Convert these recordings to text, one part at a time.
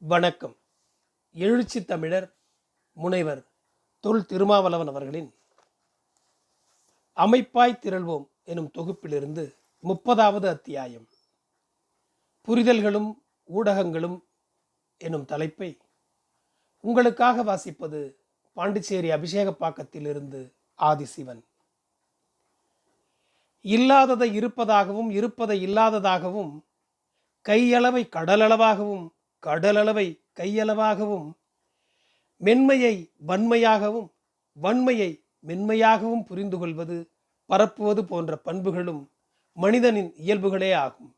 வணக்கம். எழுச்சி தமிழர் முனைவர் தொல் திருமாவளவன் அவர்களின் அமைப்பாய் திரள்வோம் எனும் தொகுப்பிலிருந்து முப்பதாவது அத்தியாயம். புரிதல்களும் ஊடகங்களும் எனும் தலைப்பை உங்களுக்காக வாசிப்பது பாண்டிச்சேரி அபிஷேகப்பாக்கத்திலிருந்து ஆதிசிவன். இல்லாததை இருப்பதாகவும் இருப்பதை இல்லாததாகவும் கையளவை கடலளவாகவும் கடலளவை கையளவாகவும் மென்மையை வன்மையாகவும் வன்மையை மென்மையாகவும் புரிந்து கொள்வது பரப்புவது போன்ற பண்புகளும் மனிதனின் இயல்புகளே ஆகும்.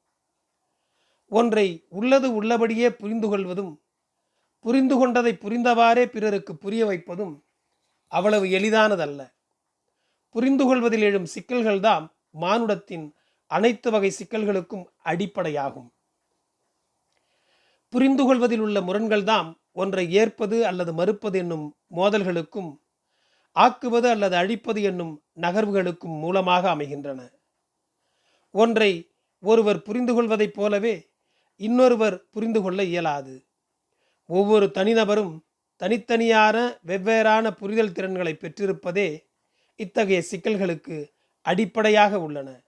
ஒன்றை உள்ளது உள்ளபடியே புரிந்து கொள்வதும் புரிந்து கொண்டதை புரிந்தவாறே பிறருக்கு புரிய வைப்பதும் அவ்வளவு எளிதானதல்ல. புரிந்து கொள்வதில் எழும் சிக்கல்கள்தாம் மானுடத்தின் அனைத்து வகை சிக்கல்களுக்கும் அடிப்படையாகும். புரிந்து கொள்வதில் உள்ள முரண்கள்தாம் ஒன்றை ஏற்பது அல்லது மறுப்பது என்னும் மோதல்களுக்கும் ஆக்குவது அல்லது அழிப்பது என்னும் நகர்வுகளுக்கும் மூலமாக அமைகின்றன. ஒன்றை ஒருவர் புரிந்து கொள்வதைப் போலவே இன்னொருவர் புரிந்து கொள்ள இயலாது. ஒவ்வொரு தனிநபரும் தனித்தனியான வெவ்வேறான புரிதல் திறன்களை பெற்றிருப்பதே இத்தகைய சிக்கல்களுக்கு அடிப்படையாக உள்ளன.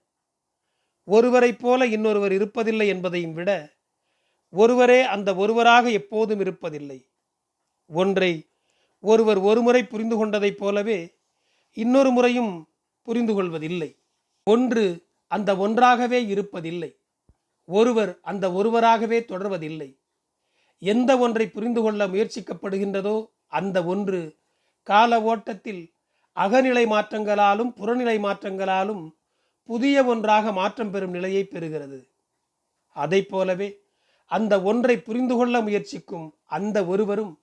ஒருவரைப் போல இன்னொருவர் இருப்பதில்லை என்பதையும் விட ஒருவரே அந்த ஒருவராக எப்போதும் இருப்பதில்லை. ஒன்றை ஒருவர் ஒருமுறை புரிந்து கொண்டதைப் போலவே இன்னொரு முறையும் புரிந்து கொள்வதில்லை. ஒன்று அந்த ஒன்றாகவே இருப்பதில்லை. ஒருவர் அந்த ஒருவராகவே தொடர்வதில்லை. எந்த ஒன்றை புரிந்து கொள்ள முயற்சிக்கப்படுகின்றதோ அந்த ஒன்று கால ஓட்டத்தில் அகநிலை மாற்றங்களாலும் புறநிலை மாற்றங்களாலும் புதிய ஒன்றாக மாற்றம் பெறும் நிலையை பெறுகிறது. அதைப் போலவே அந்த ஒன்றை புரிந்து கொள்ள முயற்சிக்கும் அந்த ஒருவரும்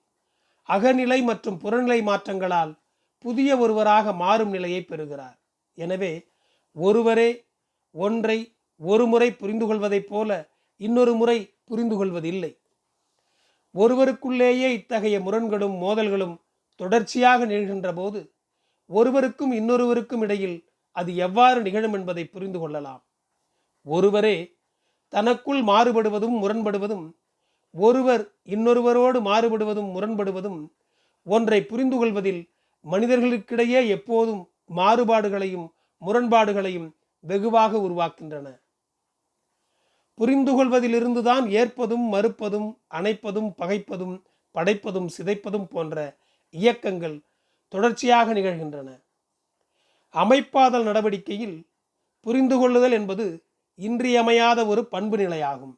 அகநிலை மற்றும் புறநிலை மாற்றங்களால் புதிய ஒருவராக மாறும் நிலையை பெறுகிறார். எனவே ஒருவரே ஒன்றை ஒரு முறை புரிந்து கொள்வதைப் போல இன்னொரு முறை புரிந்து கொள்வதில்லை. ஒருவருக்குள்ளேயே இத்தகைய முரண்களும் மோதல்களும் தொடர்ச்சியாக நிகழ்கின்ற போது ஒருவருக்கும் இன்னொருவருக்கும் இடையில் அது எவ்வாறு நிகழும் என்பதை புரிந்து கொள்ளலாம். ஒருவரே தனக்குள் மாறுபடுவதும் முரண்படுவதும் ஒருவர் இன்னொருவரோடு மாறுபடுவதும் முரண்படுவதும் ஒன்றை புரிந்து கொள்வதில் மனிதர்களுக்கிடையே எப்போதும் மாறுபாடுகளையும் முரண்பாடுகளையும் வெகுவாக உருவாக்கின்றன புரிந்து கொள்வதிலிருந்துதான் ஏற்பதும் மறுப்பதும் அணைப்பதும் பகைப்பதும் படைப்பதும் சிதைப்பதும் போன்ற இயக்கங்கள் தொடர்ச்சியாக நிகழ்கின்றன. அமைப்பாதல் நடவடிக்கையில் புரிந்து கொள்ளுதல் என்பது இன்றியமையாத ஒரு பண்பு நிலையாகும்.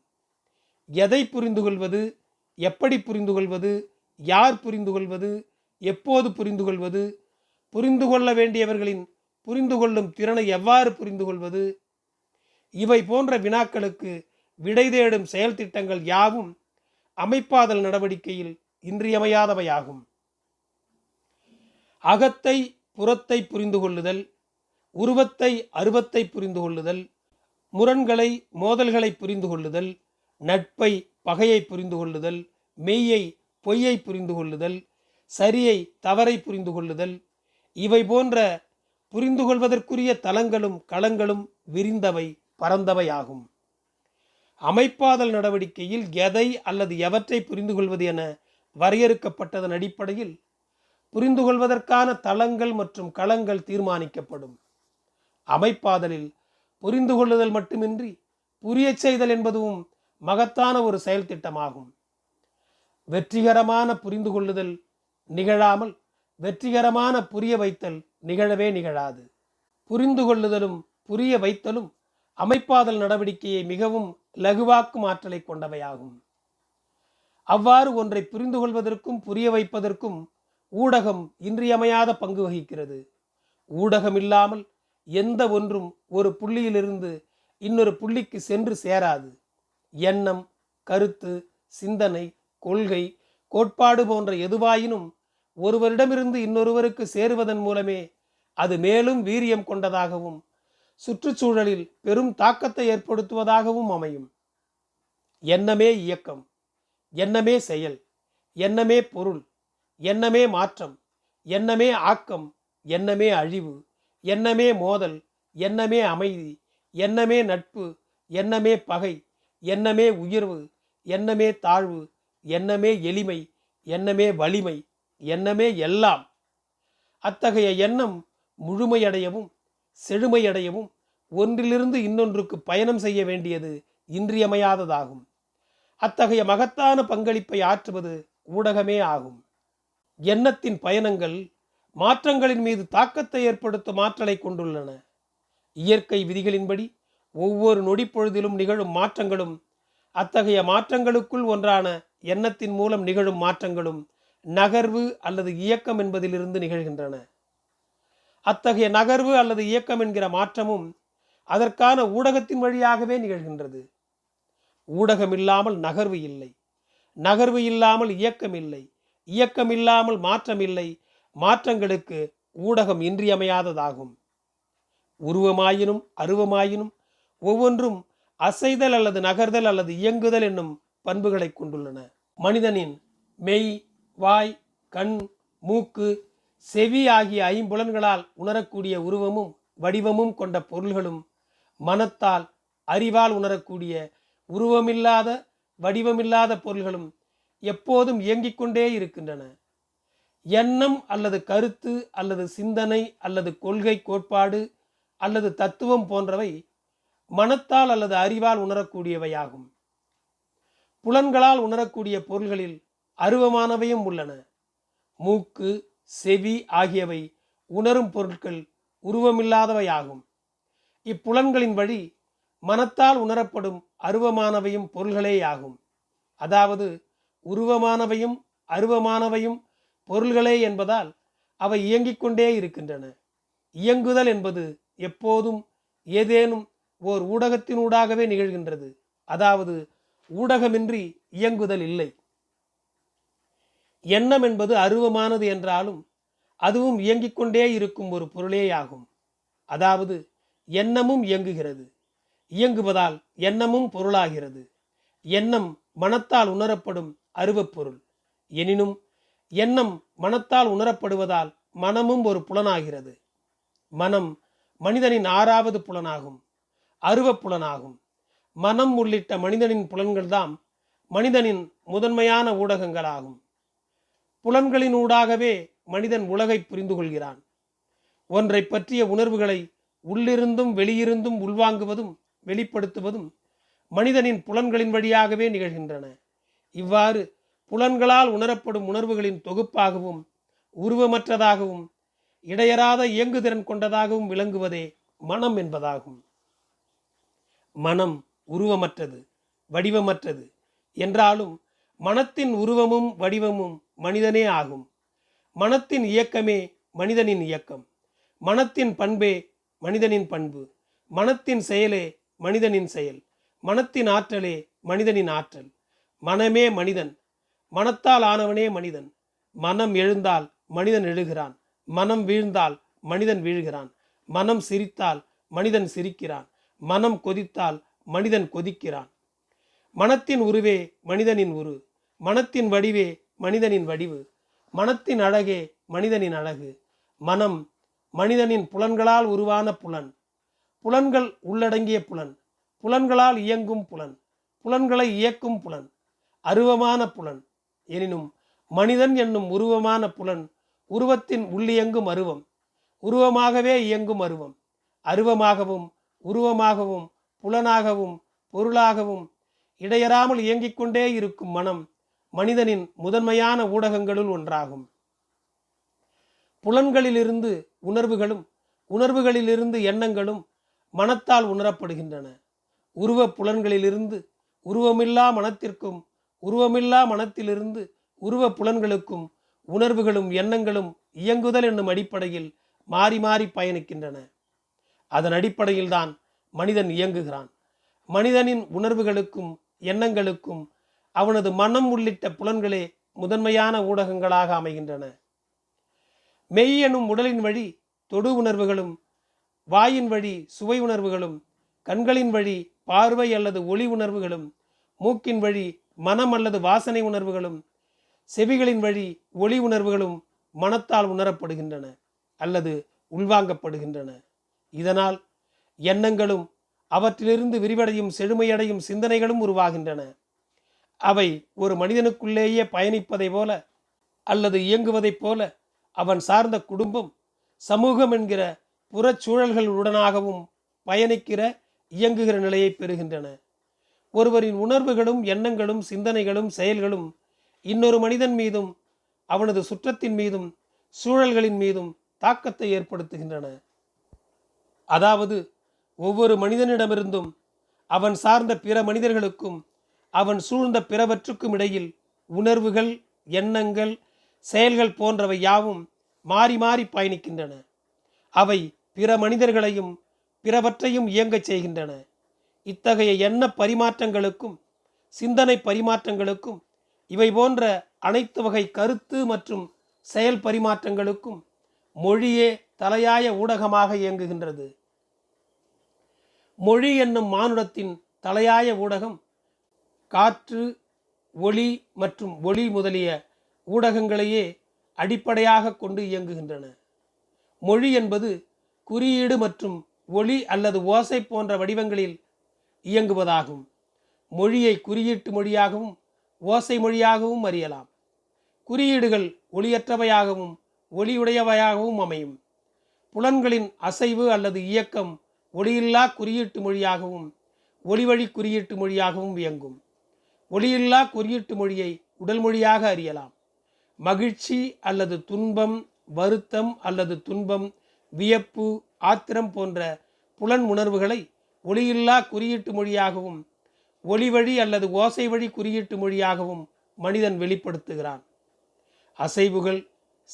எதை புரிந்து கொள்வது எப்படி புரிந்து கொள்வது யார் புரிந்து கொள்வது எப்போது புரிந்து கொள்வது புரிந்து கொள்ள வேண்டியவர்களின் புரிந்து கொள்ளும் திறனை எவ்வாறு புரிந்து கொள்வது இவை போன்ற வினாக்களுக்கு விடை தேடும் செயல் திட்டங்கள் யாவும் அமைப்பாதல் நடவடிக்கையில் இன்றியமையாதவையாகும். அகத்தை புறத்தை புரிந்து கொள்ளுதல் உருவத்தை அருவத்தை புரிந்து கொள்ளுதல் முரண்களை மோதல்களை புரிந்து கொள்ளுதல் நட்பை பகையை புரிந்து கொள்ளுதல் மெய்யை பொய்யை புரிந்து கொள்ளுதல் சரியை தவறை புரிந்து கொள்ளுதல் இவை போன்ற புரிந்து கொள்வதற்குரிய தலங்களும் களங்களும் விரிந்தவை பரந்தவையாகும். அமைப்பாதல் நடவடிக்கையில் எதை அல்லது எவற்றை புரிந்து கொள்வது என வரையறுக்கப்பட்டதன் அடிப்படையில் புரிந்து கொள்வதற்கான தளங்கள் மற்றும் களங்கள் தீர்மானிக்கப்படும். அமைப்பாதலில் புரிந்து கொள்ளுதல் மட்டுமின்றி புரியச் செய்தல் என்பதும் மகத்தான ஒரு செயல் திட்டமாகும். வெற்றிகரமான புரிந்து கொள்ளுதல் நிகழாமல் வெற்றிகரமான புரிய வைத்தல் நிகழவே நிகழாது. புரிந்து கொள்ளுதலும் புரிய வைத்தலும் அமைப்பாதல் நடவடிக்கையை மிகவும் லகுவாக்கும் ஆற்றலை கொண்டவையாகும். அவ்வாறு ஒன்றை புரிந்து கொள்வதற்கும் புரிய வைப்பதற்கும் ஊடகம் இன்றியமையாத பங்கு வகிக்கிறது. ஊடகம் இல்லாமல் எந்த ஒன்றும் ஒரு புள்ளியிலிருந்து இன்னொரு புள்ளிக்கு சென்று சேராது. எண்ணம் கருத்து சிந்தனை கொள்கை கோட்பாடு போன்ற எதுவாயினும் ஒருவரிடமிருந்து இன்னொருவருக்கு சேருவதன் மூலமே அது மேலும் வீரியம் கொண்டதாகவும் சுற்றுச்சூழலில் பெரும் தாக்கத்தை ஏற்படுத்துவதாகவும் அமையும். எண்ணமே இயக்கம் எண்ணமே செயல் எண்ணமே பொருள் எண்ணமே மாற்றம் எண்ணமே ஆக்கம் எண்ணமே அழிவு எண்ணமே மோதல் எண்ணமே அமைதி எண்ணமே நட்பு எண்ணமே பகை எண்ணமே உயர்வு எண்ணமே தாழ்வு எண்ணமே எளிமை எண்ணமே வலிமை எண்ணமே எல்லாம். அத்தகைய எண்ணம் முழுமையடையவும் செழுமையடையவும் ஒன்றிலிருந்து இன்னொன்றுக்கு பயணம் செய்ய வேண்டியது இன்றியமையாததாகும். அத்தகைய மகத்தான பங்களிப்பை ஆற்றுவது ஊடகமே ஆகும். எண்ணத்தின் பயணங்கள் மாற்றங்களின் மீது தாக்கத்தை ஏற்படுத்தும் ஆற்றலை கொண்டுள்ளன. இயற்கை விதிகளின்படி ஒவ்வொரு நொடிப்பொழுதிலும் நிகழும் மாற்றங்களும் அத்தகைய மாற்றங்களுக்குள் ஒன்றான எண்ணத்தின் மூலம் நிகழும் மாற்றங்களும் நகர்வு அல்லது இயக்கம் என்பதிலிருந்து நிகழ்கின்றன. அத்தகைய நகர்வு அல்லது இயக்கம் என்கிற மாற்றமும் அதற்கான ஊடகத்தின் வழியாகவே நிகழ்கின்றது. ஊடகம் இல்லாமல் நகர்வு இல்லை. நகர்வு இல்லாமல் இயக்கம் இல்லை இயக்கம் இல்லாமல் மாற்றம் இல்லை மாற்றங்களுக்கு ஊடகம் இன்றியமையாததாகும். உருவமாயினும் அருவமாயினும் ஒவ்வொன்றும் அசைதல் அல்லது நகர்தல் அல்லது இயங்குதல் என்னும் பண்புகளை கொண்டுள்ளன. மனிதனின் மெய் வாய் கண் மூக்கு செவி ஆகிய ஐம்புலன்களால் உணரக்கூடிய உருவமும் வடிவமும் கொண்ட பொருள்களும் மனத்தால் அறிவால் உணரக்கூடிய உருவமில்லாத வடிவமில்லாத பொருள்களும் எப்போதும் இயங்கிக் கொண்டே இருக்கின்றன. எண்ணம் அல்லது கருத்து அல்லது சிந்தனை அல்லது கொள்கை கோட்பாடு அல்லது தத்துவம் போன்றவை மனத்தால் அல்லது அறிவால் உணரக்கூடியவையாகும். புலன்களால் உணரக்கூடிய பொருள்களில் அருவமானவையும் உள்ளன. மூக்கு செவி ஆகியவை உணரும் பொருட்கள் உருவமில்லாதவையாகும். இப்புலன்களின் வழி மனத்தால் உணரப்படும் அருவமானவையும் பொருள்களேயாகும். அதாவது உருவமானவையும் அருவமானவையும் பொருள்களே என்பதால் அவை இயங்கிக் கொண்டே இருக்கின்றன. இயங்குதல் என்பது எப்போதும் ஏதேனும் ஓர் ஊடகத்தினூடாகவே நிகழ்கின்றது. அதாவது ஊடகமின்றி இயங்குதல் இல்லை. எண்ணம் என்பது அருவமானது என்றாலும் அதுவும் இயங்கிக் கொண்டே இருக்கும் ஒரு பொருளேயாகும். அதாவது எண்ணமும் இயங்குகிறது. இயங்குவதால் எண்ணமும் பொருளாகிறது. எண்ணம் மனத்தால் உணரப்படும் அருவப்பொருள். எனினும் எண்ணம் மனத்தால் உணரப்படுவதால் மனமும் ஒரு புலனாகிறது. மனம் மனிதனின் ஆறாவது புலனாகும். அருவப் புலனாகும். மனம் உள்ளிட்ட மனிதனின் புலன்கள்தாம் மனிதனின் முதன்மையான ஊடகங்களாகும். புலன்களினூடாகவே மனிதன் உலகை புரிந்து கொள்கிறான் ஒன்றை பற்றிய உணர்வுகளை உள்ளிருந்தும் வெளியிருந்தும் உள்வாங்குவதும் வெளிப்படுத்துவதும் மனிதனின் புலன்களின் வழியாகவே நிகழ்கின்றன. இவ்வாறு புலன்களால் உணரப்படும் உணர்வுகளின் தொகுப்பாகவும் உருவமற்றதாகவும் இடையறாத இயங்குதிறன் கொண்டதாகவும் விளங்குவதே மனம் என்பதாகும். மனம் உருவமற்றது வடிவமற்றது என்றாலும் மனத்தின் உருவமும் வடிவமும் மனிதனே ஆகும். மனத்தின் இயக்கமே மனிதனின் இயக்கம். மனத்தின் பண்பே மனிதனின் பண்பு. மனத்தின் செயலே மனிதனின் செயல். மனத்தின் ஆற்றலே மனிதனின் ஆற்றல். மனமே மனிதன். மனத்தால் ஆனவனே மனிதன். மனம் எழுந்தால் மனிதன் எழுகிறான். மனம் வீழ்ந்தால் மனிதன் வீழ்கிறான். மனம் சிரித்தால் மனிதன் சிரிக்கிறான். மனம் கொதித்தால் மனிதன் கொதிக்கிறான். மனத்தின் உருவே மனிதனின் உரு. மனத்தின் வடிவே மனிதனின் வடிவு. மனத்தின் அழகே மனிதனின் அழகு. மனம் மனிதனின் புலன்களால் உருவான புலன். புலன்கள் உள்ளடங்கிய புலன். புலன்களால் இயங்கும் புலன். புலன்களை இயக்கும் புலன். அருவமான புலன். எனினும் மனிதன் என்னும் உருவமான புலன் உருவத்தின் உள்ளியங்கும் அருவம் உருவமாகவே இயங்கும் அருவம் அருவமாகவும் உருவமாகவும் புலனாகவும் பொருளாகவும் இடையறாமல் இயங்கிக் கொண்டே இருக்கும் மனம் மனிதனின் முதன்மையான ஊடகங்களுள் ஒன்றாகும். புலன்களிலிருந்து உணர்வுகளும் உணர்வுகளிலிருந்து எண்ணங்களும் மனத்தால் உணரப்படுகின்றன. உருவ புலன்களிலிருந்து உருவமில்லா மனத்திற்கும் உருவமில்லா மனத்திலிருந்து உருவ புலன்களுக்கும் உணர்வுகளும் எண்ணங்களும் இயங்குதல் என்னும் அடிப்படையில் மாறி மாறி பயணிக்கின்றன. அதன் அடிப்படையில்தான் மனிதன் இயங்குகிறான். மனிதனின் உணர்வுகளுக்கும் எண்ணங்களுக்கும் அவனது மனம் உள்ளிட்ட புலன்களே முதன்மையான ஊடகங்களாக அமைகின்றன. மெய் எனும் உடலின் வழி தொடு உணர்வுகளும் வாயின் வழி சுவை உணர்வுகளும் கண்களின் வழி பார்வை அல்லது ஒளி உணர்வுகளும் மூக்கின் வழி மனம் அல்லது வாசனை உணர்வுகளும் செவிகளின் வழி ஒளி உணர்வுகளும் மனத்தால் உணரப்படுகின்றன அல்லது உள்வாங்கப்படுகின்றன. இதனால் எண்ணங்களும் அவற்றிலிருந்து விரிவடையும் செழுமையடையும் சிந்தனைகளும் உருவாகின்றன. அவை ஒரு மனிதனுக்குள்ளேயே பயணிப்பதை போல அல்லது இயங்குவதைப் போல அவன் சார்ந்த குடும்பம் சமூகம் என்கிற புறச்சூழல்களுடனாகவும் பயணிக்கிற இயங்குகிற நிலையை பெறுகின்றன. ஒருவரின் உணர்வுகளும் எண்ணங்களும் சிந்தனைகளும் செயல்களும் இன்னொரு மனிதன் மீதும் அவனது சுற்றத்தின் மீதும் சூழல்களின் மீதும் தாக்கத்தை ஏற்படுத்துகின்றன. அதாவது ஒவ்வொரு மனிதனிடமிருந்தும் அவன் சார்ந்த பிற மனிதர்களுக்கும் அவன் சூழ்ந்த பிறவற்றுக்கும் இடையில் உணர்வுகள் எண்ணங்கள் செயல்கள் போன்றவை யாவும் மாறி மாறி பயணிக்கின்றன. அவை பிற மனிதர்களையும் பிறவற்றையும் இயங்கச் செய்கின்றன. இத்தகைய எண்ண பரிமாற்றங்களுக்கும் சிந்தனை பரிமாற்றங்களுக்கும் இவை போன்ற அனைத்து வகை கருத்து மற்றும் செயல் பரிமாற்றங்களுக்கும் மொழியே தலையாய ஊடகமாக இயங்குகின்றது. மொழி என்னும் மானுடத்தின் தலையாய ஊடகம் காற்று ஒளி மற்றும் ஒளி முதலிய ஊடகங்களையே அடிப்படையாக கொண்டு இயங்குகின்றன. மொழி என்பது குறியீடு மற்றும் ஒளி அல்லது ஓசை போன்ற வடிவங்களில் இயங்குவதாகும். மொழியை குறியீட்டு மொழியாகவும் ஓசை மொழியாகவும் அறியலாம். குறியீடுகள் ஒளியற்றவையாகவும் ஒளியுடையவையாகவும் அமையும். புலன்களின் அசைவு அல்லது இயக்கம் ஒளியில்லா குறியீட்டு மொழியாகவும் ஒளிவழி குறியீட்டு மொழியாகவும் இயங்கும். ஒளியில்லா குறியீட்டு மொழியை உடல் மொழியாக அறியலாம். மகிழ்ச்சி அல்லது துன்பம் வருத்தம் அல்லது துன்பம் வியப்பு ஆத்திரம் போன்ற புலன் உணர்வுகளை ஒளியில்லா குறியீட்டு மொழியாகவும் ஒளிவழி அல்லது ஓசை வழி குறியீட்டு மொழியாகவும் மனிதன் வெளிப்படுத்துகிறான். அசைவுகள்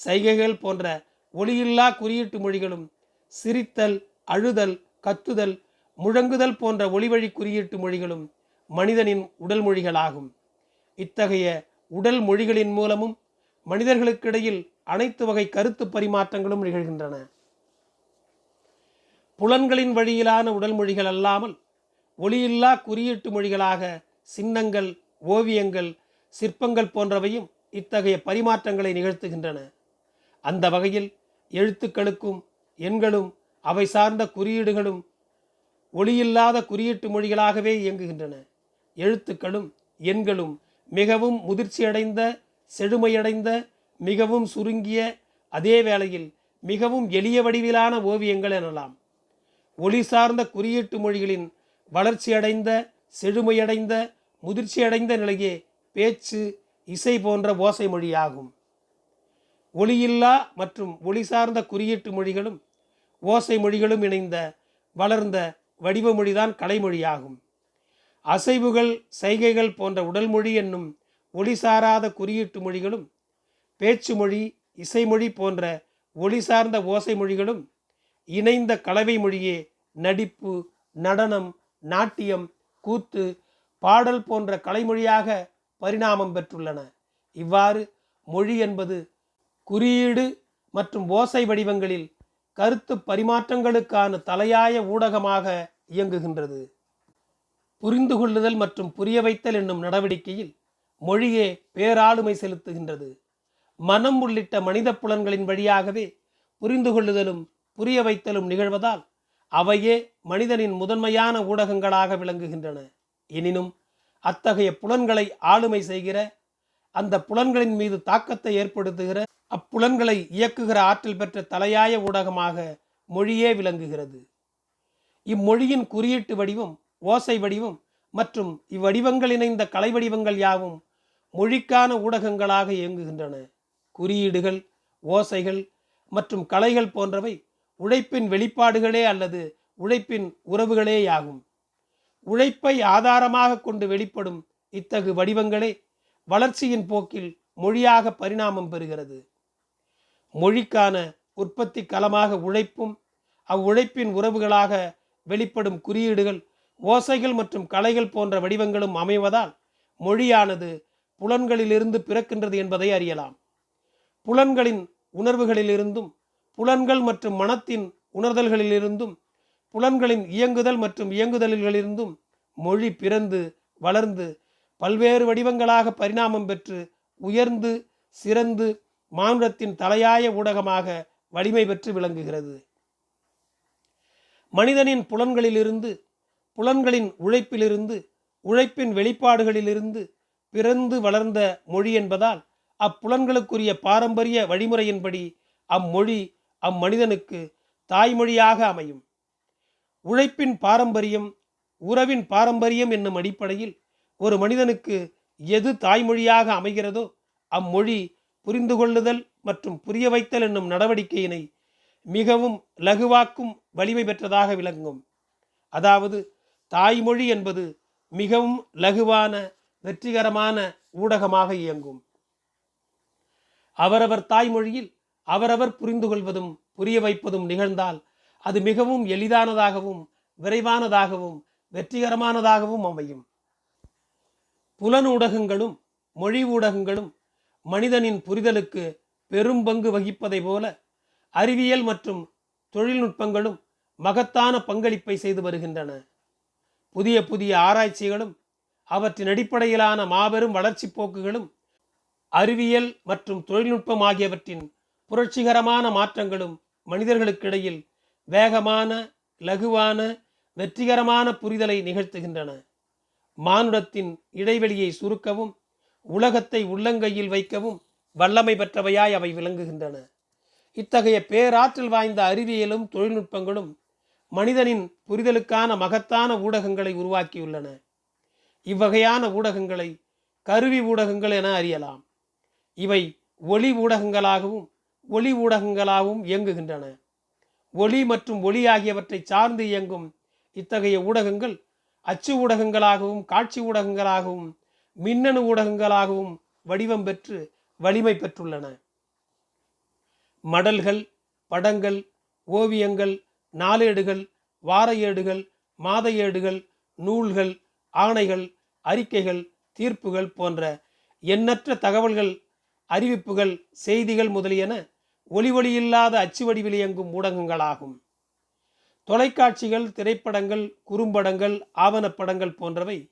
சைகைகள் போன்ற ஒளியில்லா குறியீட்டு மொழிகளும் சிரித்தல் அழுதல் கத்துதல் முழங்குதல் போன்ற ஒளிவழி குறியீட்டு மொழிகளும் மனிதனின் உடல் மொழிகளாகும். இத்தகைய உடல் மொழிகளின் மூலமும் மனிதர்களுக்கிடையில் அனைத்து வகை கருத்து பரிமாற்றங்களும் நிகழ்கின்றன. புலன்களின் வழியிலான உடல் மொழிகள் அல்லாமல் ஒளியில்லா குறியீட்டு மொழிகளாக சின்னங்கள் ஓவியங்கள் சிற்பங்கள் போன்றவையும் இத்தகைய பரிமாற்றங்களை நிகழ்த்துகின்றன. அந்த வகையில் எழுத்துக்களுக்கும் எண்களும் அவை சார்ந்த குறியீடுகளும் ஒளியில்லாத குறியீட்டு மொழிகளாகவே இயங்குகின்றன. எழுத்துக்களும் எண்களும் மிகவும் முதிர்ச்சியடைந்த செழுமையடைந்த மிகவும் சுருங்கிய அதே வேளையில் மிகவும் எளிய வடிவிலான ஓவியங்கள் எனலாம். ஒளி சார்ந்த குறியீட்டு மொழிகளின் வளர்ச்சியடைந்த செழுமையடைந்த முதிர்ச்சியடைந்த நிலையே பேச்சு இசை போன்ற ஓசை மொழியாகும். ஒளியில்லா மற்றும் ஒளி சார்ந்த குறியீட்டு மொழிகளும் ஓசை மொழிகளும் இணைந்த வளர்ந்த வடிவ மொழிதான் கலைமொழியாகும் அசைவுகள் சைகைகள் போன்ற உடல் மொழி என்னும் ஒளி சாராத குறியீட்டு மொழிகளும் பேச்சு மொழி இசைமொழி போன்ற ஒளி சார்ந்த ஓசை மொழிகளும் இணைந்த கலவை மொழியே நடிப்பு நடனம் நாட்டியம் கூத்து பாடல் போன்ற கலைமொழியாக பரிணாமம் பெற்றுள்ளன. இவ்வாறு மொழி என்பது குறியீடு மற்றும் ஓசை வடிவங்களில் கருத்து பரிமாற்றங்களுக்கான தலையாய ஊடகமாக இயங்குகின்றது. புரிந்து கொள்ளுதல் மற்றும் புரிய வைத்தல் என்னும் நடவடிக்கையில் மொழியே பேராளுமை செலுத்துகின்றது. மனம் உள்ளிட்ட மனித புலன்களின் வழியாகவே புரிந்து கொள்ளுதலும் புரிய வைத்தலும் நிகழ்வதால் அவையே மனிதனின் முதன்மையான ஊடகங்களாக விளங்குகின்றன. எனினும் அத்தகைய புலன்களை ஆளுமை செய்கிற அந்த புலன்களின் மீது தாக்கத்தை ஏற்படுத்துகிற அப்புலன்களை இயக்குகிற ஆற்றல் பெற்ற தலையாய ஊடகமாக மொழியே விளங்குகிறது. இம்மொழியின் குறியீட்டு வடிவம் ஓசை வடிவம் மற்றும் இவ்வடிவங்கள் இணைந்த கலை வடிவங்கள் யாவும் மொழிக்கான ஊடகங்களாக இயங்குகின்றன. குறியீடுகள் ஓசைகள் மற்றும் கலைகள் போன்றவை உழைப்பின் வெளிப்பாடுகளே அல்லது உழைப்பின் உறவுகளேயாகும். உழைப்பை ஆதாரமாக கொண்டு வெளிப்படும் இத்தகு வடிவங்களே வளர்ச்சியின் போக்கில் மொழியாக பரிணாமம் பெறுகிறது. மொழிக்கான உற்பத்தி களமாக உழைப்பும் அவ்வுழைப்பின் உறவுகளாக வெளிப்படும் குறியீடுகள் ஓசைகள் மற்றும் கலைகள் போன்ற வடிவங்களும் அமைவதால் மொழியானது புலன்களிலிருந்து பிறக்கின்றது என்பதை அறியலாம். புலன்களின் உணர்வுகளிலிருந்தும் புலன்கள் மற்றும் மனத்தின் உணர்தல்களிலிருந்தும் புலன்களின் இயங்குதல் மற்றும் இயங்குதல்களிலிருந்தும் மொழி பிறந்து வளர்ந்து பல்வேறு வடிவங்களாக பரிணாமம் பெற்று உயர்ந்து சிறந்து மானுடத்தின் தலையாய ஊடகமாக வலிமை பெற்று விளங்குகிறது. மனிதனின் புலன்களிலிருந்து புலன்களின் உழைப்பிலிருந்து உழைப்பின் வெளிப்பாடுகளிலிருந்து பிறந்து வளர்ந்த மொழி என்பதால் அப்புலன்களுக்குரிய பாரம்பரிய வழிமுறையின்படி அம்மொழி அம்மனிதனுக்கு தாய்மொழியாக அமையும். உழைப்பின் பாரம்பரியம் உறவின் பாரம்பரியம் என்னும் அடிப்படையில் ஒரு மனிதனுக்கு எது தாய்மொழியாக அமைகிறதோ அம்மொழி புரிந்து கொள்ளுதல் மற்றும் புரிய வைத்தல் என்னும் நடவடிக்கையினை மிகவும் லகுவாக்கும் வலிமை பெற்றதாக விளங்கும். அதாவது தாய்மொழி என்பது மிகவும் லகுவான வெற்றிகரமான ஊடகமாக இயங்கும். அவரவர் தாய்மொழியில் அவரவர் புரிந்து கொள்வதும் புரிய வைப்பதும் நிகழ்ந்தால் அது மிகவும் எளிதானதாகவும் விரைவானதாகவும் வெற்றிகரமானதாகவும் அமையும். புலனூடகங்களும் மொழி ஊடகங்களும் மனிதனின் புரிதலுக்கு பெரும் பங்கு வகிப்பதை போல அறிவியல் மற்றும் தொழில்நுட்பங்களும் மகத்தான பங்களிப்பை செய்து வருகின்றன. புதிய புதிய ஆராய்ச்சிகளும் அவற்றின் அடிப்படையிலான மாபெரும் வளர்ச்சி போக்குகளும் அறிவியல் மற்றும் தொழில்நுட்பம் ஆகியவற்றின் புரட்சிகரமான மாற்றங்களும் மனிதர்களுக்கிடையில் வேகமான லகுவான வெற்றிகரமான புரிதலை நிகழ்த்துகின்றன. மானுடத்தின் இடைவெளியை சுருக்கவும் உலகத்தை உள்ளங்கையில் வைக்கவும் வல்லமை பெற்றவையாய் அவை விளங்குகின்றன. இத்தகைய பேராற்றல் வாய்ந்த அறிவியலும் தொழில்நுட்பங்களும் மனிதனின் புரிதலுக்கான மகத்தான ஊடகங்களை உருவாக்கியுள்ளன. இவ்வகையான ஊடகங்களை கருவி ஊடகங்கள் என அறியலாம். இவை ஒளி ஊடகங்களாகவும் ஒளி ஊடகங்களாகவும் இயங்குகின்றன. ஒளி மற்றும் ஒளி ஆகியவற்றை சார்ந்து இயங்கும் இத்தகைய ஊடகங்கள் அச்சு ஊடகங்களாகவும் காட்சி ஊடகங்களாகவும் மின்னணு ஊடகங்களாகவும் வடிவம் பெற்று வலிமை பெற்றுள்ளன. மடல்கள் படங்கள் ஓவியங்கள் நாளேடுகள் வார ஏடுகள் மாத ஏடுகள் நூல்கள் ஆணைகள் அறிக்கைகள் தீர்ப்புகள் போன்ற எண்ணற்ற தகவல்கள் அறிவிப்புகள் செய்திகள் முதலியன ஒலி ஒளி இல்லாத அச்சு வடிவில் இயங்கும் ஊடகங்களாகும். தொலைக்காட்சிகள் திரைப்படங்கள் குறும்படங்கள் ஆவணப்படங்கள் போன்றவை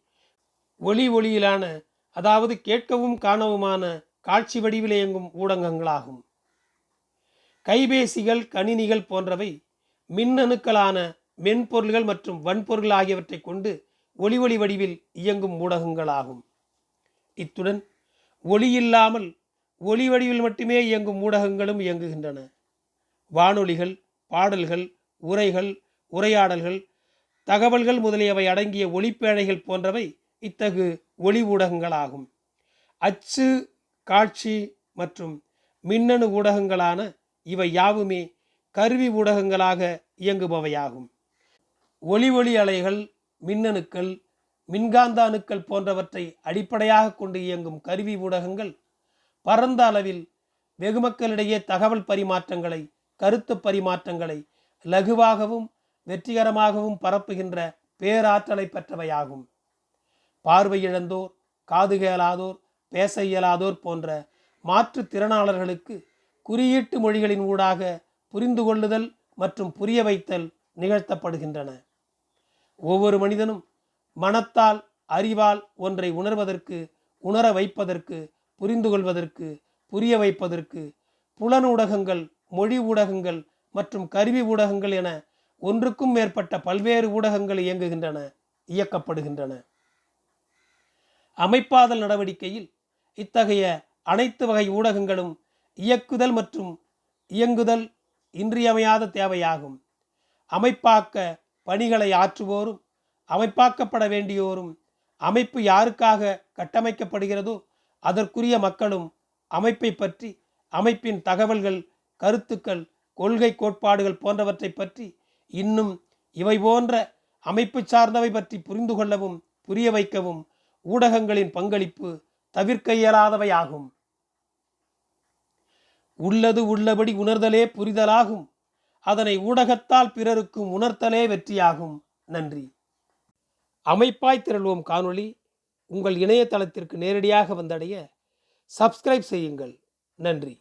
ஒளி ஒளியிலான அதாவது கேட்கவும் காணவுமான காட்சி வடிவில் இயங்கும் ஊடகங்களாகும். கைபேசிகள் கணினிகள் போன்றவை மின்னணுக்களான மென்பொருள்கள் மற்றும் வன்பொருள் ஆகியவற்றை கொண்டு ஒளி ஒளி வடிவில் இயங்கும் ஊடகங்களாகும். இத்துடன் ஒளி இல்லாமல் ஒளி வடிவில் மட்டுமே இயங்கும் ஊடகங்களும் இயங்குகின்றன. வானொலிகள் பாடல்கள் உரைகள் உரையாடல்கள் தகவல்கள் முதலியவை அடங்கிய ஒளிப்பேழைகள் போன்றவை இத்தகு ஒளி ஊடகங்களாகும். அச்சு காட்சி மற்றும் மின்னணு ஊடகங்களான இவை யாவுமே கருவி ஊடகங்களாக இயங்குபவையாகும். ஒளி ஒளி அலைகள் மின்னணுக்கள் மின்காந்த அணுக்கள் போன்றவற்றை அடிப்படையாக கொண்டு இயங்கும் கருவி ஊடகங்கள் பரந்த அளவில் வெகுமக்களிடையே தகவல் பரிமாற்றங்களை கருத்து பரிமாற்றங்களை லகுவாகவும் வெற்றிகரமாகவும் பரப்புகின்ற பேராற்றலை பெற்றவையாகும். பார்வையிழந்தோர் காது கேளாதோர் பேச இயலாதோர் போன்ற மாற்றுத்திறனாளர்களுக்கு குறியீட்டு மொழிகளின் ஊடாக புரிந்து கொள்ளுதல் மற்றும் புரிய வைத்தல் நிகழ்த்தப்படுகின்றன. ஒவ்வொரு மனிதனும் மனத்தால் அறிவால் ஒன்றை உணர்வதற்கு உணர வைப்பதற்கு புரிந்து கொள்வதற்கு புரிய வைப்பதற்கு புலன் ஊடகங்கள் மொழி ஊடகங்கள் மற்றும் கருவி ஊடகங்கள் என ஒன்றுக்கும் மேற்பட்ட பல்வேறு ஊடகங்கள் இயங்குகின்றன இயக்கப்படுகின்றன. அமைப்பாதல் நடவடிக்கையில் இத்தகைய அனைத்து வகை ஊடகங்களும் இயக்குதல் மற்றும் இயங்குதல் இன்றியமையாத தேவையாகும். அமைப்பாக்க பணிகளை ஆற்றுவோரும் அமைப்பாக்கப்பட வேண்டியோரும் அமைப்பு யாருக்காக கட்டமைக்கப்படுகிறதோ அதற்குரிய மக்களும் அமைப்பை பற்றி அமைப்பின் தகவல்கள் கருத்துக்கள் கொள்கை கோட்பாடுகள் போன்றவற்றை பற்றி இன்னும் இவை போன்ற அமைப்பு சார்ந்தவை பற்றி புரிந்து கொள்ளவும் புரிய வைக்கவும் ஊடகங்களின் பங்களிப்பு தவிர்க்க இயலாதவையாகும் உள்ளது உள்ளபடி உணர்தலே புரிதலாகும். அதனை ஊடகத்தால் பிறருக்கும் உணர்த்தலே வெற்றியாகும். நன்றி. அமைப்பாய் திரள்வோம் காணொளி. உங்கள் இணையதளத்திற்கு நேரடியாக வந்தடைய சப்ஸ்கிரைப் செய்யுங்கள். நன்றி.